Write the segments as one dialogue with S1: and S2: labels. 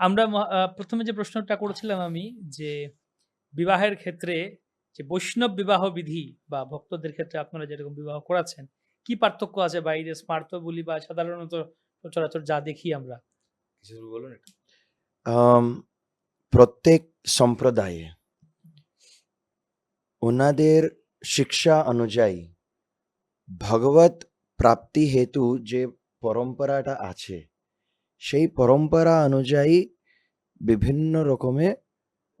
S1: আমরা প্রথমে যে প্রশ্নটা করেছিলাম আমি যে বিবাহের ক্ষেত্রে যে বৈষ্ণব বিবাহ বিধি বা ভক্তদের ক্ষেত্রে আপনারা যেরকম বিবাহ করাচ্ছেন কি পার্থক্য আছে বাইরে? স্মার্ত বলি বা সাধারণত সচরাচর যা দেখি আমরা?
S2: বলুন
S3: প্রত্যেক সম্প্রদায়ে ওনাদের শিক্ষা অনুযায়ী ভগবত প্রাপ্তি হেতু যে পরম্পরাটা আছে সেই পরম্পরা অনুযায়ী বিভিন্ন রকমের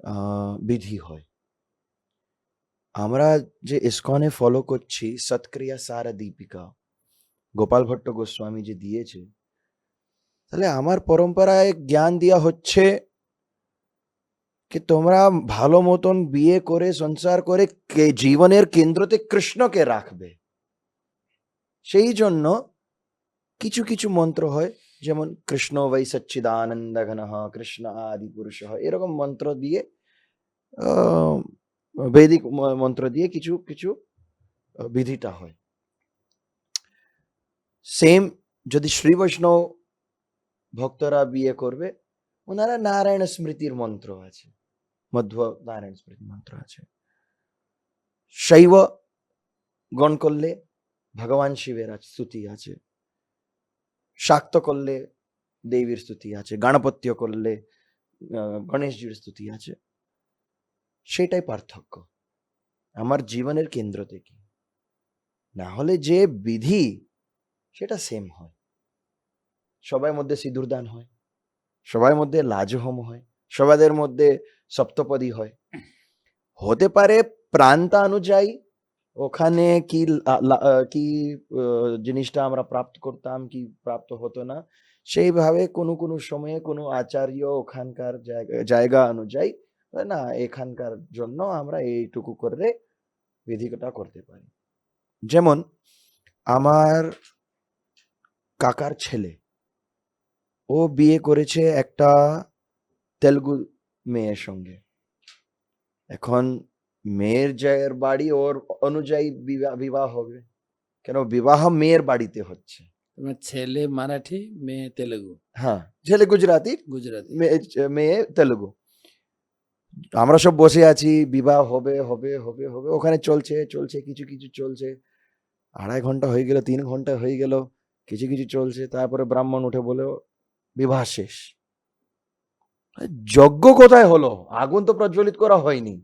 S3: আহ, বিধি হয়। আমরা যে ইসকনে ফলো করছি সৎক্রিয়া সারা দীপিকা গোপাল ভট্ট গোস্বামী যে দিয়েছে তাহলে আমার পরম্পরায় জ্ঞান দেওয়া হচ্ছে কি তোমরা ভালো মতন বিয়ে করে সংসার করে কে- জীবনের কেন্দ্রতে কৃষ্ণকে রাখবে। সেই জন্য কিছু কিছু মন্ত্র হয়। যেমন কৃষ্ণ বৈ সচ্চিদানন্দ ঘন কৃষ্ণ আদি পুরুষ, এরকম মন্ত্র দিয়ে বৈদিক মন্ত্র দিয়ে কিছু কিছু বিধিটা হয়। সেম যদি শ্রী বৈষ্ণব ভক্তরা বিয়ে করবে, ওনারা নারায়ণ স্মৃতির মন্ত্র আছে মধ্ব নারায়ণ স্মৃতি মন্ত্র আছে। শৈব গণ করলে ভগবান শিবের স্তুতি আছে। শাক্ত করলে দেবীর স্তুতি আছে গণপত্য করলে গণেশজির স্তুতি আছে। সেটাই পার্থক্য। আমার জীবনের কেন্দ্র থেকে। না হলে যে বিধি, সেটা সেম হয়। সবার মধ্যে সিঁদুর দান হয়, সবার মধ্যে লাজহোম হয়, সবাদের মধ্যে সপ্তপদী হয়। হতে পারে প্রান্ত অনুযায়ী ওখানে কি কি জিনিসটা আমরা প্রাপ্ত করতাম, কি প্রাপ্ত হতো না, সেইভাবে কোনো কোনো সময়ে কোনো আচার্য ওখানকার জায়গা অনুযায়ী, না, এখানকার জন্য আমরা এইটুকু করে বিধিটা করতে পারি। যেমন, আমার কাকার ছেলে, ও বিয়ে করেছে একটা তেলুগু মেয়ের সঙ্গে। এখন মেয়ের জয়ের বাড়ি ওর অনুযায়ী বিবাহ হবে। কেন? বিবাহ মেয়ের বাড়িতে হচ্ছে।
S4: ছেলে মারাঠি মেয়ে তেলেগু।
S3: হ্যাঁ ছেলে গুজরাটি মেয়ে মেয়ে তেলুগু। আমরা সব বসে আছি বিবাহ হবে হবে হবে হবে। ওখানে চলছে চলছে কিছু কিছু চলছে। আড়াই ঘণ্টা হয়ে গেল তিন ঘণ্টা হয়ে গেল কিছু কিছু চলছে। তারপরে ব্রাহ্মণ উঠে বলে বিবাহ শেষ। যজ্ঞ কোথায় হলো? আগুন তো প্রজ্বলিত করা হয়নি।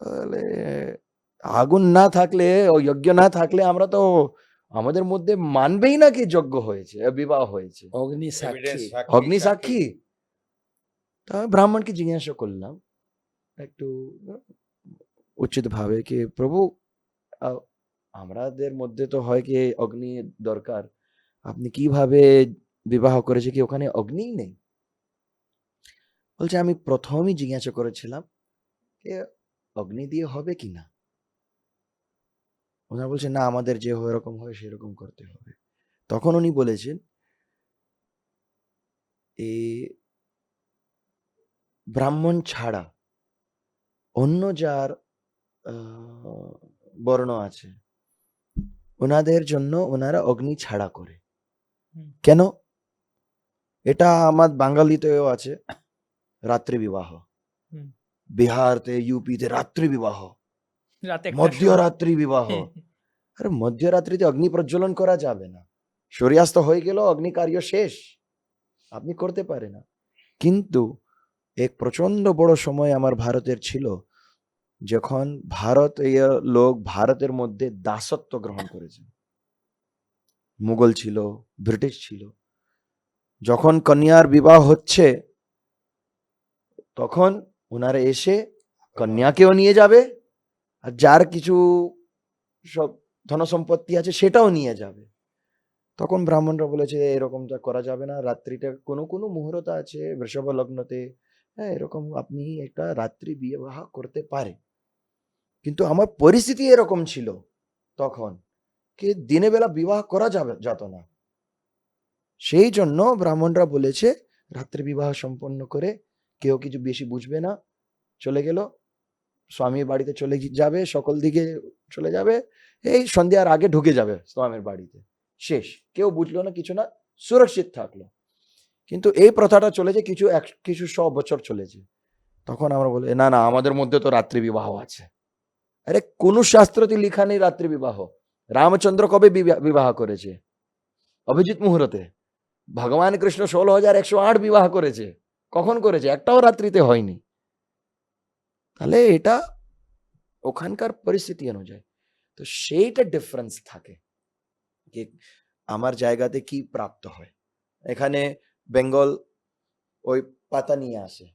S3: তাহলে আগুন না থাকলে ও যজ্ঞ না থাকলে আমরা তো আমাদের মধ্যে মানবেই না কি যজ্ঞ হয়েছে বিবাহ হয়েছে।
S4: অগ্নি সাক্ষী।
S3: অগ্নি সাক্ষী। তা ব্রাহ্মণকে জিজ্ঞাসা করলাম একটু উচিত ভাবে কি প্রভু আহ, আমাদের মধ্যে তো হয় কি অগ্নি দরকার আপনি কীভাবে বিবাহ করেছে কি ওখানে অগ্নি নেই? বলছে আমি প্রথমই জিজ্ঞাসা করেছিলাম যে অগ্নি দিয়ে হবে কি না? ওনারা বলছে না আমাদের যে ওরকম হয় সেরকম করতে হবে। তখন উনি বলেছেন এই ব্রাহ্মণ ছাড়া অন্য যার আহ, বর্ণ আছে ওনাদের জন্য ওনারা অগ্নি ছাড়া করে। কেন? এটা আমার বাঙালিতেও আছে রাত্রি বিবাহ। বিহারতে ইউপিতে রাত্রি বিবাহ মধ্যরাত্রি বিবাহ। আরে মধ্যরাত্রিতে অগ্নি প্রজ্বলন করা যাবে না। সূর্যাস্ত হয়ে গেল অগ্নি কার্য শেষ। আপনি করতে পারে না। কিন্তু এক প্রচণ্ড বড় সময় আমার ভারতের ছিল যখন ভারত লোক ভারতের মধ্যে দাসত্ব গ্রহণ করেছে। মুঘল ছিল ব্রিটিশ ছিল। যখন কন্যার বিবাহ হচ্ছে তখন ওনারা এসে কন্যাকেও নিয়ে যাবে আর যার কিছু সব ধনসম্পত্তি আছে সেটাও নিয়ে যাবে। তখন ব্রাহ্মণরা বলেছে, এরকমটা করা যাবে না। রাত্রিটা কোনো কোনো মুহূর্ত আছে, বৃষভ লগ্নতে। হ্যাঁ এরকম আপনি একটা রাত্রি বিবাহ করতে পারে। কিন্তু আমার পরিস্থিতি এরকম ছিল তখন কি দিনে বেলা বিবাহ করা যাবে, যেত না। সেই জন্য ব্রাহ্মণরা বলেছে, রাত্রি বিবাহ সম্পন্ন করে কেউ কিছু বেশি বুঝবে না। চলে গেল। স্বামীর বাড়িতে চলে যাবে, সকল দিকে চলে যাবে। এই সন্ধ্যার আগে ঢুকে যাবে স্বামীর বাড়িতে। শেষ। কেউ বুঝলো না, কিছু না, সুরক্ষিত থাকল। কিন্তু এই প্রথাটা চলেছে কিছু এক, কিছু শ বছর চলেছে। তখন আমরা বলি, না না, আমাদের মধ্যে তো রাত্রি বিবাহ আছে। আরে, কোন শাস্ত্রতে লিখা নেই রাত্রি বিবাহ। রামচন্দ্র কবে বিবা- বিবাহ করেছে? অভিজিৎ মুহূর্তে। ভগবান কৃষ্ণ ষোলো হাজার একশো আট বিবাহ করেছে। কখন করেছে? একটাও রাত্রিতে হয়নি। তাহলে এটা ওখানকার পরিস্থিতি অনুযায়ী। তো সেইটা ডিফারেন্স থাকে যে আমার জায়গাতে কি প্রাপ্ত হয়। এখানে বেঙ্গল ওই পাতা নিয়ে আসে।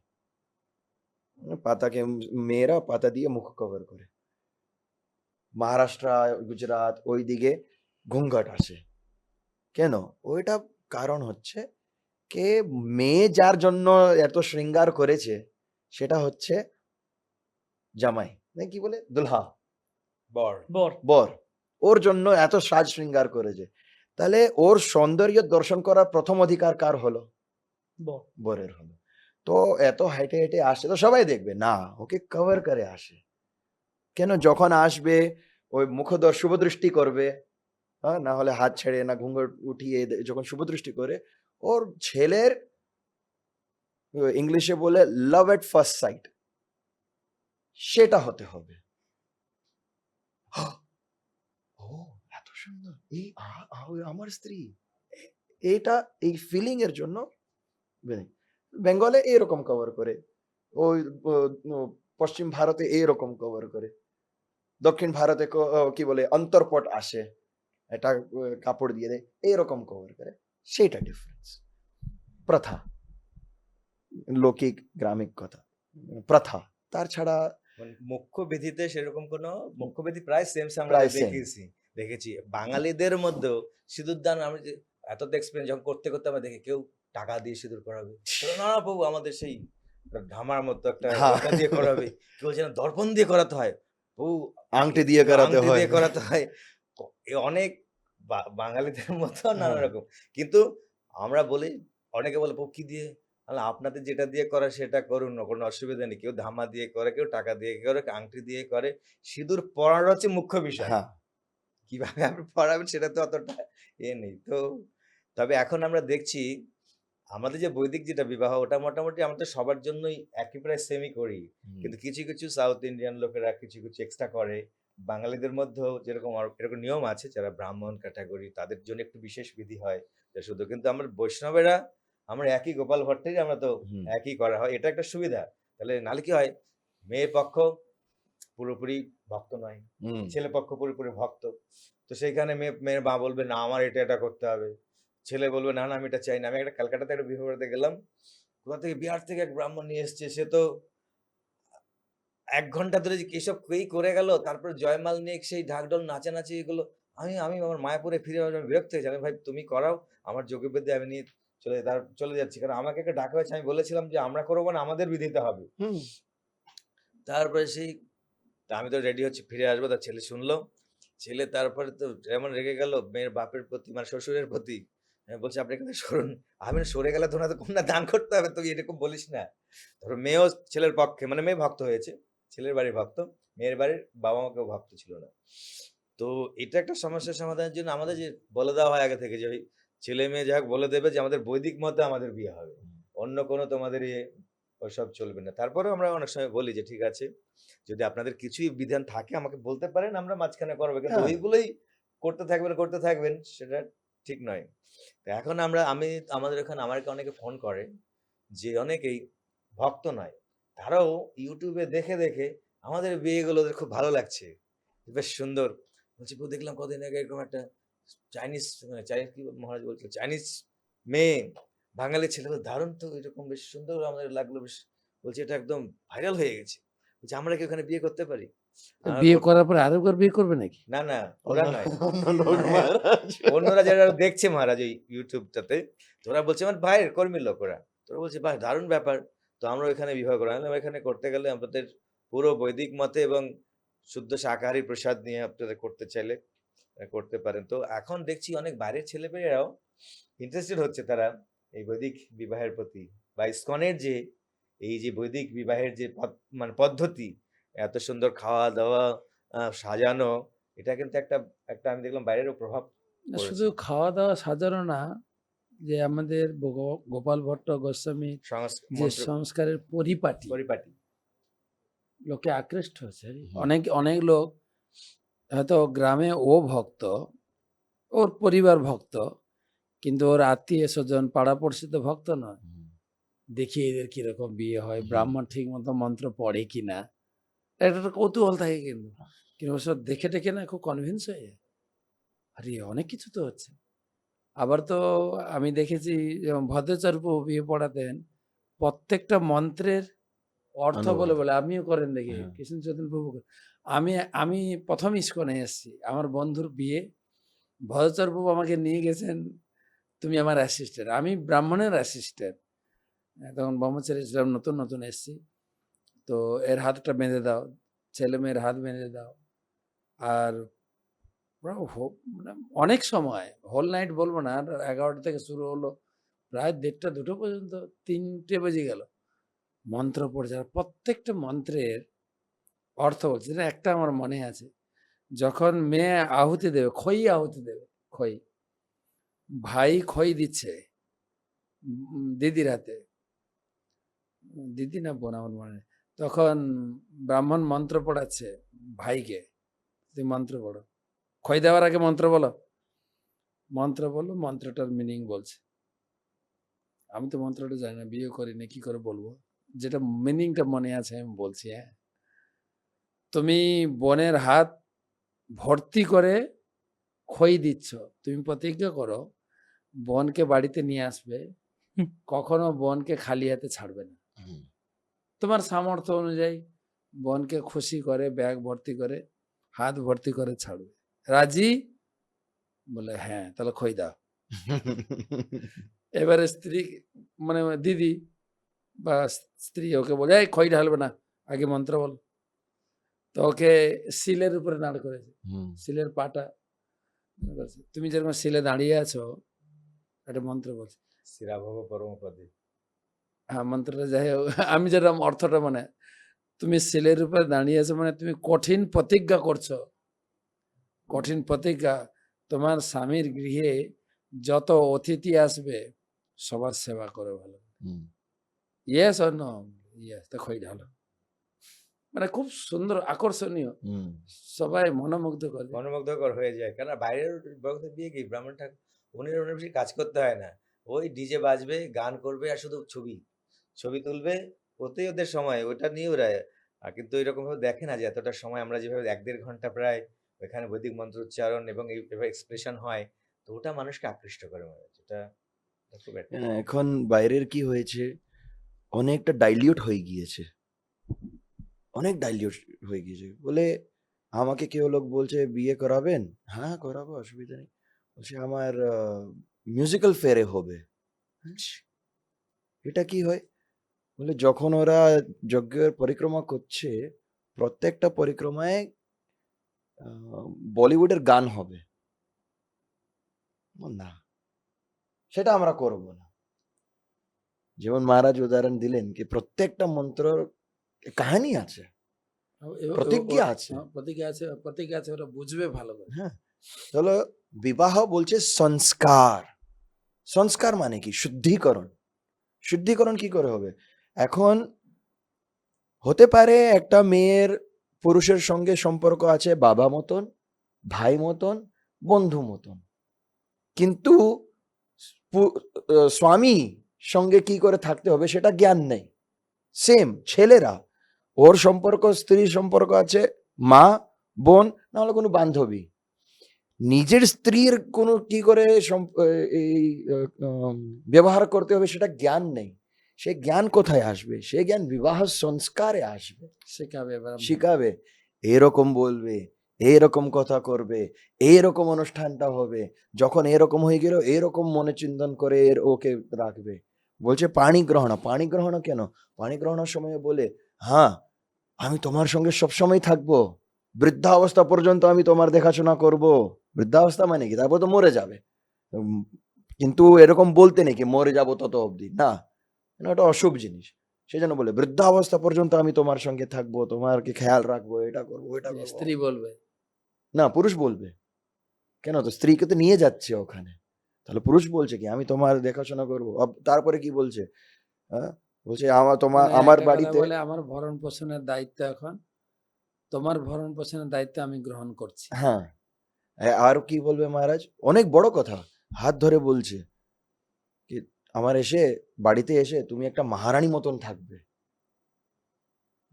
S3: পাতাকে মেয়েরা পাতা দিয়ে মুখ কভার করে। মহারাষ্ট্র, গুজরাট ওই দিকে ঘুঙ্ঘট আসে। কেন? ওইটা কারণ হচ্ছে কে মেয়ে যার জন্য এত শৃঙ্গার করেছে সেটা হচ্ছে জামাই। না কি বলে? দুলহা।
S2: বর।
S1: বর।
S3: বর। ওর জন্য এত সাজ শৃঙ্গার করেছে। তাহলে ওর সৌন্দর্য দর্শন করার প্রথম অধিকার কার হলো?
S1: বর।
S3: বরের হলো। তো এত হাইটে হেঁটে আসে তো সবাই দেখবে না ওকে কভার করে আসে। কেন যখন আসবে ওই মুখদর শুভদৃষ্টি করবে হ্যাঁ না হলে হাত ছেড়ে না ঘুঙ্গট উঠিয়ে যখন শুভদৃষ্টি করে ওর ছেলের ইংলিশে বলে লাভ এট ফার্স্ট সাইট সেটা হতে হবে। ও এত সুন্দর। এই আমার স্ত্রী। এটা এই ফিলিং এর জন্য বেঙ্গলে এরকম কভার করে ওই পশ্চিম ভারতে এরকম কভার করে। দক্ষিণ ভারতে কি বলে অন্তর্পট আসে এটা কাপড় দিয়ে দেয় এইরকম কভার করে। সেইটা ডিফারেন্স প্রথা লৌকিক গ্রামিক কথা। প্রথা তার ছাড়া
S2: মানে মুখ্য বিধিতে সেরকম কোনো মুখ্য বিধি প্রায় সেম সেম আমরা দেখেছি দেখেছি। বাঙালিদের মধ্যেও সিঁদুর দান আমরা যে এত এক্সপিরিয়েন্স যখন করতে করতে আমরা দেখি কেউ টাকা দিয়ে সিঁদুর করাবে। না বাবু আমাদের সেই ধামার মতো একটা। ওটা দিয়ে করাবে। কেউ যেন দর্পণ দিয়ে করাতে হয়। বউ
S3: আংটি দিয়ে করাতে হয়।
S2: দিয়ে করাতে হয়। অনেক বা- বাঙালিদের মতো নানা
S3: হ্যাঁ।
S2: রকম। কিন্তু আমরা বলি অনেকে বলে "বউ, কি দিয়ে? আলা, আপনাদের যেটা দিয়ে করে সেটা করুন না কোনো অসুবিধা নেই। কেউ ধামা দিয়ে করে কেউ টাকা দিয়ে করে কেউ আংটি দিয়ে করে। সিঁদুর পরানো হচ্ছে মুখ্য বিষয়।
S3: হ্যাঁ।
S2: কীভাবে আপনি পড়াবেন সেটা তো অতটা এ নেই। তো তবে এখন আমরা দেখছি আমাদের যে বৈদিক যেটা বিবাহ ওটা মোটামুটি আমাদের সবার জন্যই একই প্রায় সেমই করি। কিন্তু কিছু কিছু সাউথ ইন্ডিয়ান লোকেরা কিছু কিছু এক্সট্রা করে। বাঙালিদের মধ্যেও যেরকম এরকম নিয়ম আছে যারা ব্রাহ্মণ ক্যাটাগরি তাদের জন্য একটু বিশেষ বিধি হয়। যে শুধু কিন্তু আমরা বৈষ্ণবেরা আমরা একই গোপাল ভট্টেরই আমরা তো একই করা হয়। এটা একটা সুবিধা। তাহলে নালে কি হয়? মেয়ের পক্ষ পুরোপুরি ভক্ত নয়। ছেলে পক্ষ পুরোপুরি ভক্ত। তো সেইখানে মেয়ে মেয়ের মা বলবে না আমার এটা এটা করতে হবে। ছেলে বলবে না না আমি এটা চাই না। আমি একটা ক্যালকাটাতে একটা বিবাহ করতে গেলাম। কোথা থেকে বিহার থেকে এক ব্রাহ্মণ নিয়ে এসছে সে তো এক ঘণ্টা ধরে যে এসব কেই করে গেল তারপর জয়মাল নিয়ে সেই ঢাকঢোল নাচানাচি এগুলো আমি আমি আমার মায়াপুরে ফিরে আমি বিরক্ত হয়েছি আমি ভাই তুমি করাও আমার যোগ্যবিদ্যা আমি নিয়ে চলে তার চলে যাচ্ছি। কারণ আমাকে একটা ডাকা হয়েছে আমি বলেছিলাম যে আমরা করব না আমাদের বিধিতে হবে। তারপরে সেই তা আমি তো রেডি হচ্ছি ফিরে আসব তার ছেলে শুনলো। ছেলে তারপরে তো এমন রেগে গেল মেয়ের বাপের প্রতি মানে শ্বশুরের প্রতি আমি বলছি আপনি এখানে সরুন আমি না সরে গেলে তোমরা তো কন্যা দান করতে হবে তুই এরকম বলিস না। ধরো মেয়েও ছেলের পক্ষে মানে মেয়ে ভক্ত হয়েছে। ছেলের বাড়ির ভক্ত মেয়ের বাড়ির বাবা মাকেও ভক্ত ছিল না। তো এটা একটা সমস্যার সমাধানের জন্য আমাদের যে বলে দেওয়া হয় আগে থেকে যে ওই ছেলে মেয়ে যাক বলে দেবে যে আমাদের বৈদিক মতে আমাদের বিয়ে হবে। অন্য কোনো তোমাদের ইয়ে ওইসব চলবে না। তারপরেও আমরা অনেক সময় বলি যে ঠিক আছে যদি আপনাদের কিছুই বিধান থাকে আমাকে বলতে পারেন আমরা মাঝখানে করব। কিন্তু
S3: হ্যাঁ।
S2: ওইগুলোই করতে থাকবেন করতে থাকবেন সেটা ঠিক নয়। তো এখন আমরা আমি আমাদের এখানে আমাকে অনেকে ফোন করে যে অনেকেই ভক্ত নয়। তারাও ইউটিউবে দেখে দেখে আমাদের বিয়েগুলো ওদের খুব ভালো লাগছে। বেশ সুন্দর। বলছি দেখলাম কদিন আগে এরকম একটা চাইনিজ মানে চাইনিজ কি মহারাজ বলছিল চাইনিজ মেয়ে বাঙালি ছেলে দারুণ তো এরকম বেশ সুন্দর আমাদের লাগল বেশ বলছি এটা একদম ভাইরাল হয়ে গেছে। বলছি আমরা কি ওখানে বিয়ে করতে পারি?
S4: বিয়ে
S2: কর-
S4: করার পরে আরেকবার বিয়ে করবে নাকি?
S2: না না ওরা নয়।
S3: মহারাজ।
S2: অন্যরা যারা দেখছে মহারাজ ওই ইউটিউবটাতে তোরা বলছে আমার ভাইয়ের কর্মীর লোক ওরা। তোরা বলছে ভাই দারুণ ব্যাপার। তো আমরা ওইখানে বিবাহ করা আমি এখানে করতে গেলে আমাদের পুরো বৈদিক মতে এবং শুদ্ধ শাকাহারী প্রসাদ নিয়ে আপনারা করতে চাইলে করতে পারেন। তো এখন দেখছি অনেক বাইরের ছেলেমেয়েরাও ইন্টারেস্টেড হচ্ছে তারা এই বৈদিক বিবাহের প্রতি বা ইস্কনের যে এই যে বৈদিক বিবাহের যে মানে পদ্ধতি এত সুন্দর খাওয়া দাওয়া সাজানো এটা কিন্তু একটা একটা আমি দেখলাম বাইরেরও প্রভাব
S4: শুধু খাওয়া দাওয়া সাজানো না যে আমাদের গোপাল ভট্ট গোস্বামী যে সংস্কারের পরিপাটি।
S2: পরিপাটি।
S4: লোকে আকৃষ্ট
S3: হুম।
S4: অনেক অনেক লোক হয়তো গ্রামে ও ভক্ত ওর পরিবার ভক্ত কিন্তু ওর আত্মীয় স্বজন পাড়াপড়শি তো ভক্ত নয়। দেখি এদের কীরকম বিয়ে হয় ব্রাহ্মণ ঠিক মতো মন্ত্র পড়ে কিনা। এটা একটা কৌতূহল থাকে কিন্তু। কিন্তু ওসব দেখে টেকে না খুব কনভিন্স হয়ে যায়। আরে অনেক কিছু তো হচ্ছে। আবার তো আমি দেখেছি যেমন ভদ্রাচার্য বিয়ে পড়াতেন প্রত্যেকটা মন্ত্রের অর্থ
S3: অনুবাদ।
S4: বলে বলে আমিও করেন দেখি
S3: হ্যাঁ।
S4: কৃষ্ণ চৈতন্য প্রভু। আমি আমি প্রথম ইস্কনে এসেছি আমার বন্ধুর বিয়ে ভদ্রাচার্য প্রভু আমাকে নিয়ে গেছেন তুমি আমার অ্যাসিস্ট্যান্ট আমি ব্রাহ্মণের অ্যাসিস্ট্যান্ট তখন ব্রহ্মচারী ছিলাম নতুন নতুন এসেছি তো এর হাতটা বেঁধে দাও ছেলে মেয়ের হাত বেঁধে দাও আর মানে অনেক সময় হোল নাইট বলব না এগারোটা থেকে শুরু হলো, প্রায় দেড়টা, দুটো পর্যন্ত, তিনটে বেজে গেল। মন্ত্র পড়ছে আর প্রত্যেকটা মন্ত্রের অর্থ বলছে একটা আমার মনে আছে। যখন মেয়ে আহুতি দেবে, খই আহুতি দেবে, খই, ভাই খই দিচ্ছে দিদির হাতে, দিদি না বোন আমার মনে তখন ব্রাহ্মণ মন্ত্র পড়াচ্ছে ভাইকে তুই মন্ত্র পড়ো। খই দেওয়ার আগে মন্ত্র বলো। মন্ত্র বলো মন্ত্রটার মিনিং বলছে। আমি তো মন্ত্রটা জানি না বিয়ে করি না কি করে বলব? যেটা মিনিংটা মনে আছে আমি বলছি হ্যাঁ। তুমি বনের হাত ভর্তি করে খই দিচ্ছ তুমি প্রতিজ্ঞা করো বোনকে বাড়িতে নিয়ে আসবে। কখনো বোনকে খালি হাতে ছাড়বে না। তোমার সামর্থ্য অনুযায়ী বোনকে খুশি করে ব্যাগ ভর্তি করে হাত ভর্তি করে ছাড়বে। রাজি? বলে হ্যাঁ তাহলে খই দাও। এবারে স্ত্রী মানে দিদি বা স্ত্রী ওকে বলে এই খই ঢালবে না আগে মন্ত্র বল। তো ওকে শিলের উপরে দাঁড় করেছে শিলের পাটা। তুমি যেরকম শিলে দাঁড়িয়ে আছো একটা মন্ত্র বলছে।
S2: শিরাভব পরমপদে।
S4: হ্যাঁ মন্ত্রটা যাই হোক আমি যেরকম অর্থটা মানে তুমি শিলের উপরে দাঁড়িয়ে আছো মানে তুমি কঠিন প্রতিজ্ঞা করছ। কঠিন প্রতিজ্ঞা তোমার স্বামীর গৃহে যত অতিথি আসবে সবার সেবা করে ভালো ইয়েস অর নো ইয়েস তো খই ঢালো। মানে খুব সুন্দর আকর্ষণীয়। সবাই মনোমুগ্ধ করে
S2: মনোমুগ্ধকর হয়ে যায়। কেন বাইরের ভক্তের বিয়ে কি? ব্রাহ্মণ ঠাকুর উনি বেশি কাজ করতে হয় না। ওই ডিজে বাজবে গান করবে আর শুধু ছবি। ছবি তুলবে ওতেই ওদের সময় ওটা নিয়ে ওরা আর কিন্তু এরকম ভাবে দেখে না যে এতটা সময় আমরা যেভাবে এক দেড় ঘণ্টা প্রায় ওখানে বৈদিক মন্ত্র উচ্চারণ এবং এইভাবে এক্সপ্রেশন হয় তো ওটা মানুষকে আকৃষ্ট করে মনে হচ্ছে এটা
S3: হ্যাঁ, এখন বাইরের কি হয়েছে? অনেকটা ডাইলিউট হয়ে গিয়েছে। অনেক ডাইলিউট হয়ে গিয়েছে। বলে আমাকে কেউ লোক বলছে বিয়ে করাবেন? হ্যাঁ করাবো অসুবিধা নেই। বলছে আমার মিউজিক্যাল ফেয়ারে হবে। আচ্ছা, এটা কি হয়? বলে যখন ওরা যজ্ঞের পরিক্রমা করছে প্রত্যেকটা পরিক্রমায় বলিউডের গান হবে। না। সেটা আমরা করব না। যেমন মহারাজ উদাহরণ দিলেন কি প্রত্যেকটা মন্ত্র কাহিনী আছে। প্রতিজ্ঞা আছে।
S4: প্রতিজ্ঞা আছে প্রতিজ্ঞা আছে ওরা বুঝবে ভালো করে।
S3: হ্যাঁ। তাহলে বিবাহ বলছে সংস্কার। সংস্কার মানে কি? শুদ্ধিকরণ। শুদ্ধিকরণ কি করে হবে? এখন হতে পারে একটা মেয়ের পুরুষের সঙ্গে সম্পর্ক আছে বাবা মতন, ভাই মতন, বন্ধু মতন। কিন্তু স্বামী সঙ্গে কি করে থাকতে হবে সেটা জ্ঞান নেই। সেম ছেলেরা, ওর সম্পর্ক, স্ত্রীর সম্পর্ক আছে, মা, বোন না হলে কোনো বান্ধবী। নিজের স্ত্রীর কোনো কি করে এই ব্যবহার করতে হবে সেটা জ্ঞান নেই। সে জ্ঞান কোথায় আসবে? সে জ্ঞান বিবাহ সংস্কারে আসবে।
S4: শেখাবে
S3: শিখাবে। এরকম বলবে এইরকম কথা করবে এইরকম অনুষ্ঠানটা হবে। যখন এরকম হয়ে গেল এরকম মনে চিন্তন করে এর ওকে রাখবে। বলছে পানি গ্রহণ পানি গ্রহণ কেন? পানি গ্রহণের সময় বলে হ্যাঁ আমি তোমার সঙ্গে সবসময় থাকব। বৃদ্ধাবস্থা পর্যন্ত আমি তোমার দেখাশোনা করব। বৃদ্ধাবস্থা মানে কি? তারপর তো মরে যাবে। কিন্তু এরকম বলতে নেই কি মরে যাব তত অবধি। না এটা একটা অশুভ জিনিস। সে যেন বলে বৃদ্ধাবস্থা পর্যন্ত আমি তোমার সঙ্গে থাকব তোমারকে খেয়াল রাখব? এটা করব এটা
S4: স্ত্রী বলবে।
S3: না পুরুষ বলবে। কেন? তো স্ত্রীকে তো নিয়ে যাচ্ছে ওখানে। তাহলে পুরুষ বলছে কি আমি তোমার দেখাশোনা করব। তারপরে কি বলছে? হ্যাঁ? বলছে আমার তোমার
S4: মানে
S3: আমার বাড়িতে
S4: বলে আমার ভরণ পোষণের দায়িত্ব এখন। তোমার ভরণ পোষণের দায়িত্ব আমি গ্রহণ করছি।
S3: হ্যাঁ। আর কি বলবে মহারাজ? অনেক বড় কথা। হাত ধরে বলছে। কি আমার এসে বাড়িতে এসে তুমি একটা মহারানী মতন থাকবে।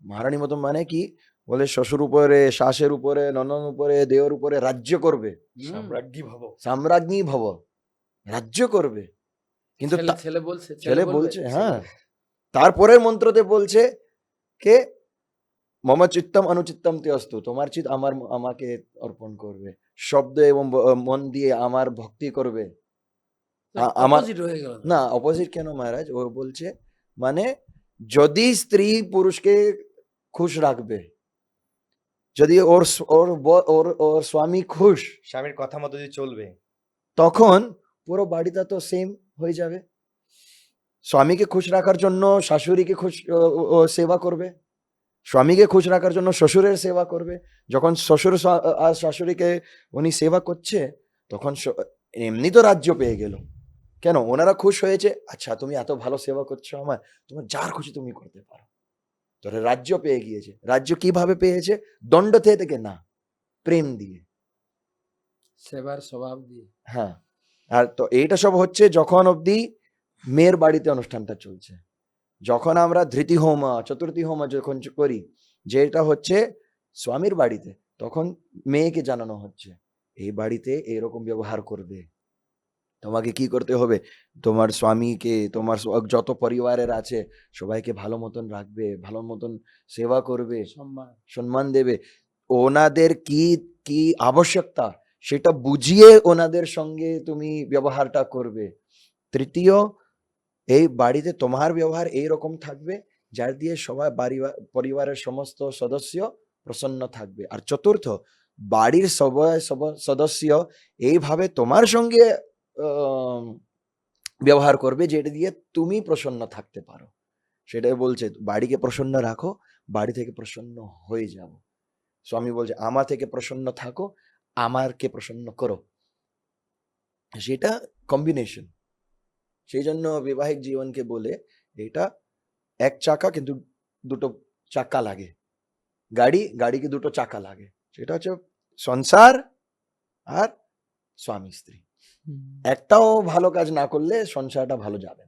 S3: মহারানী মতন মানে কি? বলে শ্বশুর উপরে শাশের উপরে ননন উপরে দেওর উপরে রাজ্য করবে।
S1: সম্রাজ্ঞী ভব।
S3: সাম্রাজ্ঞী ভব। রাজ্য করবে। কিন্তু
S4: ছেলে বলছে
S3: ছেলে বলছে হ্যাঁ। তারপরের মন্ত্রতে বলছে কে? মম চিত্তম অনুচিত্তম তে অস্তু। তোমার চিত আমার আমাকে অর্পণ করবে। শব্দ এবং মন দিয়ে আমার ভক্তি করবে। আমার-
S4: হয়ে।
S3: না অপোজিট কেন মহারাজ? ও বলছে মানে যদি স্ত্রী পুরুষকে খুশ রাখবে যদি ওর ওর ওর ওর স্বামী খুশ
S2: স্বামীর কথা মতো যদি চলবে।
S3: তখন পুরো বাড়িটা তো সেম হয়ে যাবে। স্বামীকে খুশ রাখার জন্য শাশুড়িকে খুশ সেবা করবে। স্বামীকে খুশ রাখার জন্য শ্বশুরের সেবা করবে। যখন শ্বশুর আর শাশুড়িকে উনি সেবা করছে তখন এমনি তো রাজ্য পেয়ে গেল। কেন? ওনারা খুশ হয়েছে? আচ্ছা তুমি এত ভালো সেবা করছ আমার তোমার যার খুশি তুমি করতে পারো। তোরা রাজ্য পেয়ে গিয়েছে। রাজ্য কীভাবে পেয়েছে? দণ্ড থেকে না প্রেম দিয়ে।
S4: সেবার স্বভাব দিয়ে।
S3: হ্যাঁ। আর তো এইটা সব হচ্ছে যখন অবধি মেয়ের বাড়িতে অনুষ্ঠানটা চলছে। যখন আমরা ধৃতি হোমা চতুর্থী হোমা যখন করি যেটা হচ্ছে স্বামীর বাড়িতে তখন মেয়েকে জানানো হচ্ছে এই বাড়িতে এরকম ব্যবহার করবে। তোমাকে কি করতে হবে? তোমার স্বামীকে তোমার যত পরিবারের আছে সবাইকে ভালো মতন রাখবে ভালো মতন সেবা করবে
S4: সম্মান।
S3: সম্মান দেবে। ওনাদের কি কি আবশ্যকতা সেটা বুঝিয়ে ওনাদের সঙ্গে তুমি ব্যবহারটা করবে। তৃতীয় এই বাড়িতে তোমার ব্যবহার এই রকম থাকবে যার দিয়ে সবাই বাড়ি পরিবারের সমস্ত সদস্য প্রসন্ন থাকবে। আর চতুর্থ বাড়ির সবাই সব- সদস্য এইভাবে তোমার সঙ্গে ব্যবহার করবে যেটা দিয়ে তুমি প্রসন্ন থাকতে পারো। সেটাই বলছে, বাড়িকে প্রসন্ন রাখো, বাড়ি থেকে প্রসন্ন হয়ে যাব স্বামী বলছে, আমার থেকে প্রসন্ন থাকো, আমারকে প্রসন্ন করো। সেটা কম্বিনেশন সেই জন্য বিবাহিক জীবনকে বলে, এটা এক চাকা কিন্তু দুটো চাকা লাগে। গাড়ি, গাড়িকে দুটো চাকা লাগে। সেটা হচ্ছে সংসার আর স্বামী স্ত্রী। একটাও ভালো কাজ না করলে সংসারটা ভালো যাবে